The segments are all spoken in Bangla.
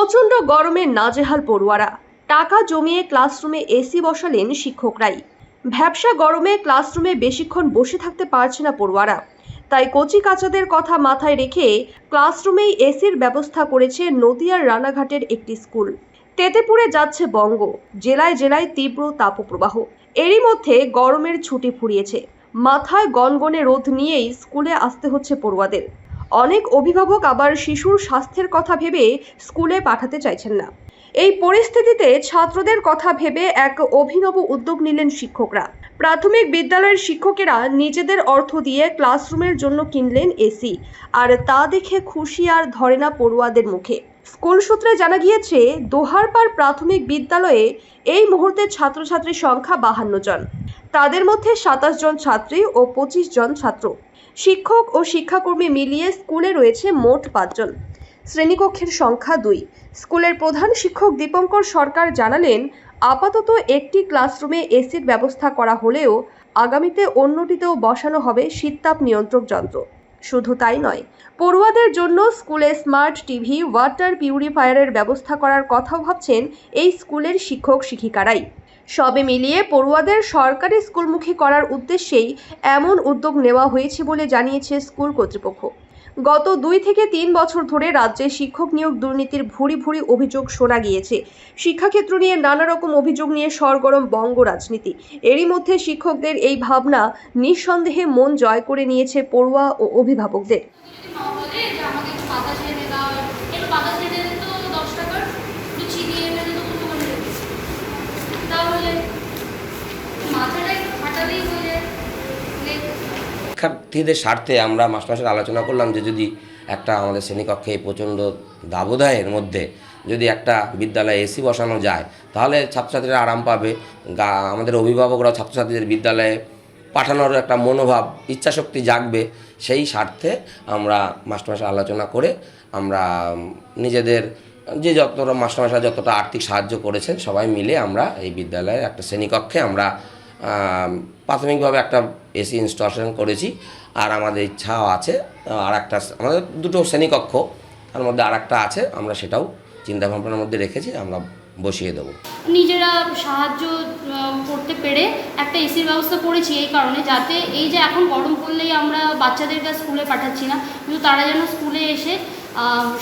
প্রচণ্ড গরমে নাজেহাল পড়ুয়ারা। টাকা জমিয়ে ক্লাসরুমে এসি বসালেন শিক্ষকরাই। ভ্যাবসা গরমে ক্লাসরুমে বেশিক্ষণ বসে থাকতে পারছে না পড়ুয়ারা। তাই কচি কাচাদের কথা মাথায় রেখে ক্লাসরুমেই এসির ব্যবস্থা করেছে নদিয়ার রানাঘাটের একটি স্কুল। তেতেপুরে যাচ্ছে বঙ্গ। জেলায় জেলায় তীব্র তাপপ্রবাহ। এরই মধ্যে গরমের ছুটি ফুরিয়েছে। মাথায় গনগনে রোদ নিয়েই স্কুলে আসতে হচ্ছে পড়ুয়াদের। অনেক অভিভাবক আবার শিশুর স্বাস্থ্যের কথা ভেবে স্কুলে পাঠাতে চাইছেন না। এই পরিস্থিতিতে ছাত্রদের কথা ভেবে এক অভিনব উদ্যোগ নিলেন শিক্ষকরা। প্রাথমিক বিদ্যালয়ের শিক্ষকেরা নিজেদের অর্থ দিয়ে ক্লাসরুমের জন্য কিনলেন এসি, আর তা দেখে খুশি আর ধরে না পড়ুয়াদের মুখে। স্কুল সূত্রে জানা গিয়েছে দোহারপাড় প্রাথমিক বিদ্যালয়ে এই মুহূর্তে ছাত্রছাত্রীর সংখ্যা বাহান্ন জন। তাদের মধ্যে সাতাশ জন ছাত্রী ও পঁচিশ জন ছাত্র। শিক্ষক ও শিক্ষাকর্মী মিলিয়ে স্কুলে রয়েছে মোট পাঁচজন। শ্রেণীকক্ষের সংখ্যা দুই। স্কুলের প্রধান শিক্ষক দীপঙ্কর সরকার জানালেন, আপাতত একটি ক্লাসরুমে এসির ব্যবস্থা করা হলেও আগামীতে অন্যটিতেও বসানো হবে শীততাপ নিয়ন্ত্রক যন্ত্র। শুধু তাই নয়, পড়ুয়াদের জন্য স্কুলে স্মার্ট টিভি, ওয়াটার পিউরিফায়ারের ব্যবস্থা করার কথাও ভাবছেন এই স্কুলের শিক্ষক শিক্ষিকারাই সবে মিলিয়ে পড়ুয়াদের সরকারি স্কুলমুখী করার উদ্দেশ্যেই এমন উদ্যোগ নেওয়া হয়েছে বলে জানিয়েছে স্কুল কর্তৃপক্ষ। গত দুই থেকে তিন বছর ধরে রাজ্যে শিক্ষক নিয়োগ দুর্নীতির ভুরি ভুরি অভিযোগ শোনা গিয়েছে। শিক্ষাক্ষেত্র নিয়ে নানা রকম অভিযোগ নিয়ে সরগরম বঙ্গ রাজনীতি। এরই মধ্যে শিক্ষকদের এই ভাবনা নিঃসন্দেহে মন জয় করে নিয়েছে পড়ুয়া ও অভিভাবকদের। শিক্ষার্থীদের স্বার্থে আমরা মাস্টারমশাই আলোচনা করলাম যে যদি একটা আমাদের শ্রেণীকক্ষে প্রচণ্ড দাবদাহের মধ্যে যদি একটা বিদ্যালয়ে এসি বসানো যায় তাহলে ছাত্রছাত্রীরা আরাম পাবে। গা আমাদের অভিভাবকরা ছাত্রছাত্রীদের বিদ্যালয়ে পাঠানোর একটা মনোভাব ইচ্ছাশক্তি জাগবে। সেই স্বার্থে আমরা মাস্টারমশাই আলোচনা করে আমরা নিজেদের যে যতটা মাস্টারমশাই যতটা আর্থিক সাহায্য করেছেন সবাই মিলে আমরা এই বিদ্যালয়ের একটা শ্রেণীকক্ষে আমরা আম, প্রাথমিকভাবে একটা এসি ইনস্টলেশন করেছি আর আমাদের ইচ্ছাও আছে আর একটা আমাদের দুটো শ্রেণীকক্ষ তার মধ্যে আর একটা আছে আমরা সেটাও চিন্তাভাবনার মধ্যে রেখেছি আমরা বসিয়ে দেবো। নিজেরা সাহায্য করতে পেরে একটা এসির ব্যবস্থা করেছি এই কারণে যাতে এই যে এখন গরম পড়লেই আমরা বাচ্চাদেরকে স্কুলে পাঠাচ্ছি না কিন্তু তারা যেন স্কুলে এসে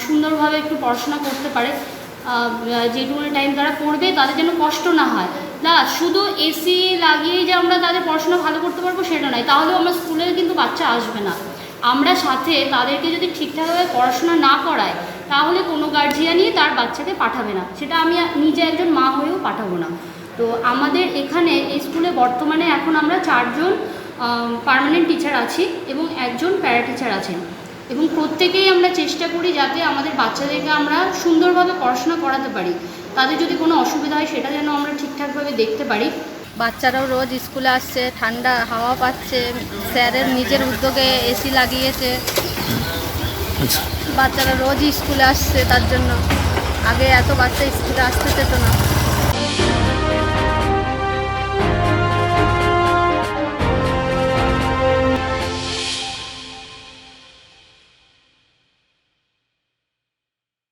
সুন্দরভাবে একটু পড়াশোনা করতে পারে। আহ, যেটুকুনি টাইম তারা পড়বে তাদের যেন কষ্ট না হয়। না, শুধু এসি লাগিয়েই যে আমরা তাদের পড়াশোনা ভালো করতে পারব সেটা নয়, তাহলেও আমরা স্কুলে কিন্তু বাচ্চা আসবে না। আমরা সাথে তাদেরকে যদি ঠিকঠাকভাবে পড়াশোনা না করাই তাহলে কোনো গার্জিয়ানই তার বাচ্চাকে পাঠাবে না। সেটা আমি নিজে একজন মা হয়েও পাঠাবো না। তো আমাদের এখানে এই স্কুলে বর্তমানে এখন আমরা চারজন পার্মানেন্ট টিচার আছি এবং একজন প্যারা টিচার আছেন। এবং প্রত্যেকেই আমরা চেষ্টা করি যাতে আমাদের বাচ্চাদেরকে আমরা সুন্দরভাবে পড়াশোনা করাতে পারি। তাদের যদি কোনো অসুবিধা হয় সেটা যেন আমরা ঠিকঠাকভাবে দেখতে পারি। বাচ্চারাও রোজ স্কুলে আসছে ঠান্ডা হাওয়া পাচ্ছে স্যারের নিজের উদ্যোগে এসি লাগিয়েছে। বাচ্চারা রোজ স্কুলে আসছে তার জন্য। আগে এত বাচ্চা স্কুলে আসতে চেত না।